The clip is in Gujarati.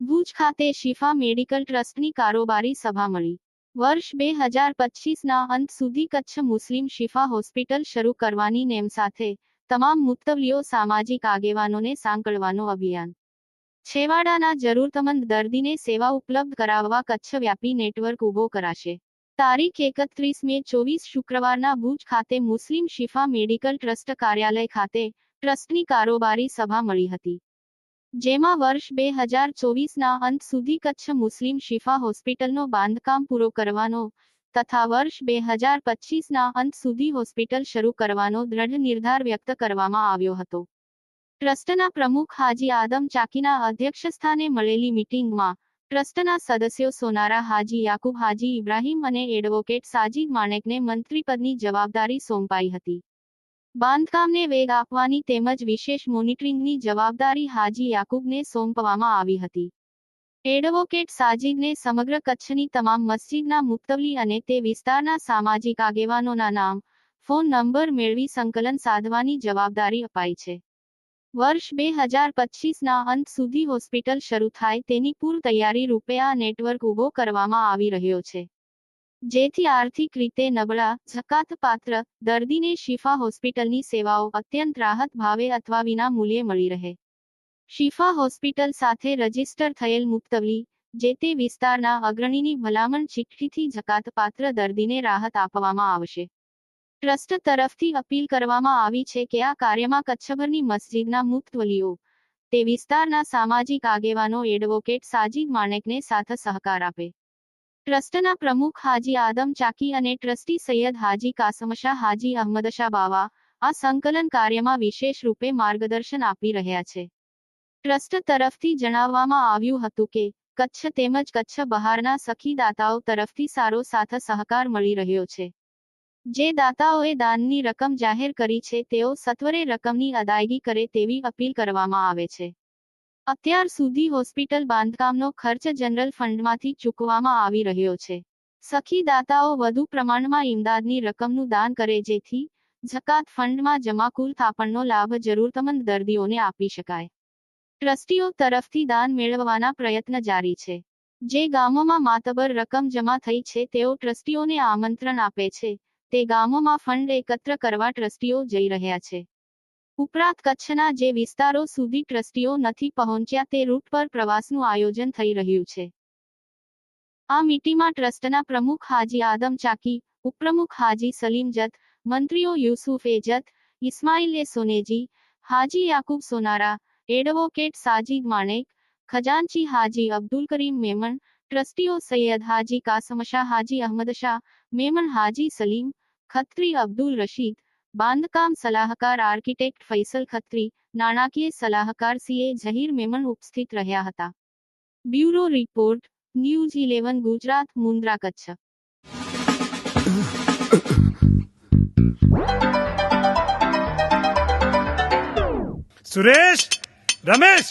ભુજ ખાતે શિફા મેડિકલ ટ્રસ્ટની કારોબારી સભા મળી. વર્ષ બે હજાર પચીસના અંત સુધી કચ્છ મુસ્લિમ શિફા હોસ્પિટલ શરૂ કરવાની નેમ સાથે તમામ મુત્તવલીઓ સામાજિક આગેવાનોને સાંકળવાનો અભિયાન. છેવાડાના જરૂરતમંદ દર્દીને સેવા ઉપલબ્ધ કરાવવા કચ્છ વ્યાપી નેટવર્ક ઊભો કરાશે. તારીખ એકત્રીસ મે ચોવીસ શુક્રવારના ભુજ ખાતે મુસ્લિમ શિફા મેડિકલ ટ્રસ્ટ કાર્યાલય ખાતે ટ્રસ્ટની કારોબારી સભા મળી હતી. જેમાં વર્ષ બે હજાર ચોવીસના અંત સુધી કચ્છ મુસ્લિમ શિફા હોસ્પિટલનો બાંધકામ પૂરો કરવાનો તથા વર્ષ બે હજાર પચીસના અંત સુધી હોસ્પિટલ શરૂ કરવાનો દ્રઢ નિર્ધાર વ્યક્ત કરવામાં આવ્યો હતો. ટ્રસ્ટના પ્રમુખ હાજી આદમ ચાકીના અધ્યક્ષસ્થાને મળેલી મીટિંગમાં ટ્રસ્ટના સદસ્યો સોનારા હાજી, યાકુબ હાજી, ઇબ્રાહીમ અને એડવોકેટ સાજીદ માણેકને મંત્રીપદની જવાબદારી સોંપાઈ હતી. બાંધકામને વેગ આપવાની તેમજ વિશેષ મોનિટરિંગની જવાબદારી હાજી, યાકુબને સોંપવામાં આવી હતી. એડવોકેટ સાજીદને સમગ્ર કચ્છની તમામ મસ્જિદના મુક્તવલી અને તે વિસ્તારના સામાજિક આગેવાનોના નામ, ફોન નંબર મેળવી સંકલન સાધવાની જવાબદારી અપાઈ છે. વર્ષ બે હજાર પચીસના અંત સુધી હોસ્પિટલ શરૂ થાય તેની પૂર તૈયારી રૂપે આ નેટવર્ક ઊભો કરવામાં આવી રહ્યો છે. જેથી આર્થિક રીતે નબળા જકાત પાત્ર, દર્દીને શિફા હોસ્પિટલની સેવાઓ અત્યંત રાહત ભાવે અથવા વિના મૂલ્યે મળી રહે. શિફા હોસ્પિટલ સાથે રજિસ્ટર થયેલ મુક્તવલી, જે તે વિસ્તારના અગ્રણીની ભલામણ ચિઠ્ઠીથી જકાતપાત્ર દર્દીને રાહત આપવામાં આવશે. ટ્રસ્ટ તરફથી અપીલ કરવામાં આવી છે કે આ કાર્યમાં કચ્છભરની મસ્જિદના મુક્તવલીઓ, તે વિસ્તારના સામાજિક આગેવાનો, એડવોકેટ સાજીદ માણેકને સાથે સહકાર આપે. ટ્રસ્ટના પ્રમુખ હાજી આદમ ચાકી અને ટ્રસ્ટી સૈયદ હાજી કાસમશાહ હાજી અહમદશાહ બાવા આ સંકલન કાર્યમાં વિશેષ રૂપે માર્ગદર્શન આપી રહ્યા છે. ટ્રસ્ટ તરફથી જણાવવામાં આવ્યું હતું કે, કચ્છ તેમજ કચ્છ બહારના સખીદાતાઓ તરફથી સારો સાથ સહકાર મળી રહ્યો છે. જે દાતાઓએ દાનની રકમ જાહેર કરી છે, તેઓ સત્વરે રકમની અદાયગી કરે તેવી અપીલ કરવામાં આવે છે. અત્યાર સુધી હોસ્પિટલ બાંધકામનો ખર્ચ જનરલ ફંડમાંથી ચૂકવવામાં આવી રહ્યો છે. સખી દાતાઓ વધુ પ્રમાણમાં ઇમદાદની રકમનું દાન કરે જેથી જકાત ફંડમાં જમા કુલ થાપણનો લાભ જરૂરતમંદ દર્દીઓને આપી શકાય. ટ્રસ્ટીઓ તરફથી દાન મેળવવાના પ્રયત્ન જારી છે. જે ગામોમાં માતબર રકમ જમા થઈ છે, તેઓ ટ્રસ્ટીઓને આમંત્રણ આપે છે. તે ગામોમાં ફંડ એકત્ર કરવા ટ્રસ્ટીઓ જઈ રહ્યા છે. ઉપરાંત કચ્છના જે વિસ્તારો સુધી ટ્રસ્ટીઓ નથી પહોંચ્યા તે રૂટ પર પ્રવાસનું આયોજન થઈ રહ્યું છે. આ મીટિંગમાં ટ્રસ્ટના પ્રમુખ હાજી આદમ ચાકી, ઉપપ્રમુખ હાજી સલીમ જત, મંત્રીઓ યુસુફ એ ઇસ્માઇલ એ સોનેજી, હાજી યાકુબ સોનારા, એડવોકેટ સાજીદ માણેક, ખજાનચી હાજી અબ્દુલ કરીમ મેમણ ટ્રસ્ટીઓ સૈયદ હાજી કાસમશા હાજી અહમદ શાહ મેમણ હાજી સલીમ ખત્રી અબ્દુલ રશીદ બાંધકામ સલાહકાર આર્કિટેક્ટ ફૈસલ ખત્રી નાણાકીય સલાહકાર સીએ જહીર મેમણ ઉપસ્થિત રહ્યા હતા bureau report news eleven Gujarat Mundra Kutch Suresh Ramesh